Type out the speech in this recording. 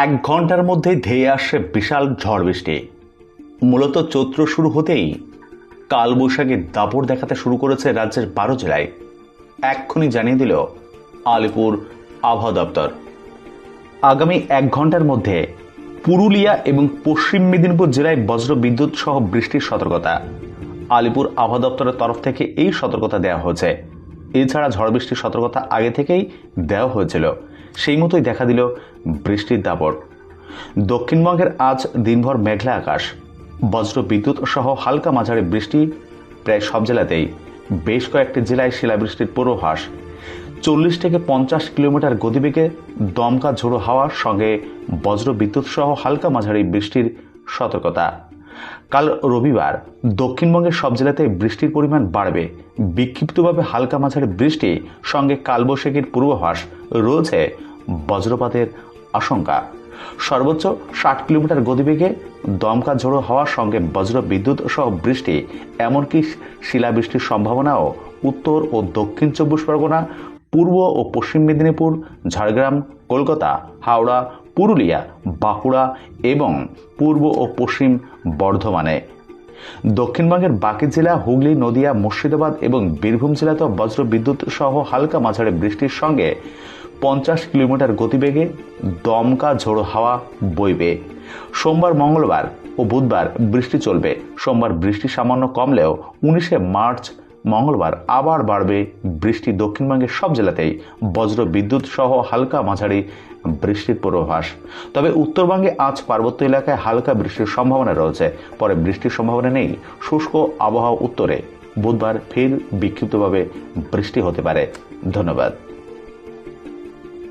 এক ঘণ্টার মধ্যে ধেয়ে আসছে বিশাল ঝড় বৃষ্টি। মূলত চৈত্র শুরু হতেই কালবৈশাখীর দাপড় দেখাতে শুরু করেছে রাজ্যের বারো জেলায়। এক্ষুনি জানিয়ে দিল আলিপুর আবহাওয়া দপ্তর। আগামী এক ঘণ্টার মধ্যে পুরুলিয়া এবং পশ্চিম মেদিনীপুর জেলায় বজ্র বিদ্যুৎ সহ বৃষ্টির সতর্কতা। আলিপুর আবহাওয়া দপ্তরের তরফ থেকে এই সতর্কতা দেওয়া হয়েছে। এছাড়া ঝড় বৃষ্টির সতর্কতা আগে থেকেই দেওয়া হয়েছিল। সেই মতোই দেখা দিল বৃষ্টির দাপট। দক্ষিণবঙ্গের আজ দিনভর মেঘলা আকাশ। বজ্র বিদ্যুৎ সহ হালকা মাঝারি বৃষ্টি প্রায় সব জেলাতেই। বেশ কয়েকটি জেলায় শিলাবৃষ্টির পূর্বাভাস। চল্লিশ থেকে পঞ্চাশ কিলোমিটার গতিবেগে দমকা ঝোড়ো হাওয়ার সঙ্গে বজ্র বিদ্যুৎ সহ হালকা মাঝারি বৃষ্টির সতর্কতা। কাল রবিবার দক্ষিণবঙ্গের সব জেলাতে বৃষ্টির পরিমাণ বাড়বে। বিক্ষিপ্তভাবে হালকা মাঝারি বৃষ্টি, সঙ্গে কালবৈশাখীর পূর্বাভাস রয়েছে বজ্রপাতের আশঙ্কা। সর্বোচ্চ ষাট কিলোমিটার গতিবেগে দমকা ঝোড়ো হওয়ার সঙ্গে বজ্র বিদ্যুৎ সহ বৃষ্টি, এমনকি শিলাবৃষ্টির সম্ভাবনাও উত্তর ও দক্ষিণ চব্বিশ পরগনা পূর্ব ও পশ্চিম মেদিনীপুর, ঝাড়গ্রাম, কলকাতা, হাওড়া, পুরুলিয়া, বাঁকুড়া এবং পূর্ব ও পশ্চিম বর্ধমানে। দক্ষিণবঙ্গের বাকি জেলা হুগলি, নদিয়া, মুর্শিদাবাদ এবং বীরভূম জেলাতেও বজ্র বিদ্যুৎ সহ হালকা মাঝারি বৃষ্টির সঙ্গে পঞ্চাশ কিলোমিটার গতিবেগে দমকা ঝোড়ো হাওয়া বইবে। সোমবার, মঙ্গলবার ও বুধবার বৃষ্টি চলবে। সোমবার বৃষ্টি সামান্য কমলেও উনিশে মার্চ মঙ্গলবার আবার বাড়বে বৃষ্টি দক্ষিণবঙ্গের সব জেলাতেই। বজ্র বিদ্যুৎ সহ হালকা মাঝারি বৃষ্টির পূর্বাভাস। তবে উত্তরবঙ্গে আজ পার্বত্য এলাকায় হালকা বৃষ্টির সম্ভাবনা রয়েছে। পরে বৃষ্টির সম্ভাবনা নেই। শুষ্ক আবহাওয়া উত্তরে। বুধবার ফের বিক্ষিপ্তভাবে বৃষ্টি হতে পারে। ধন্যবাদ।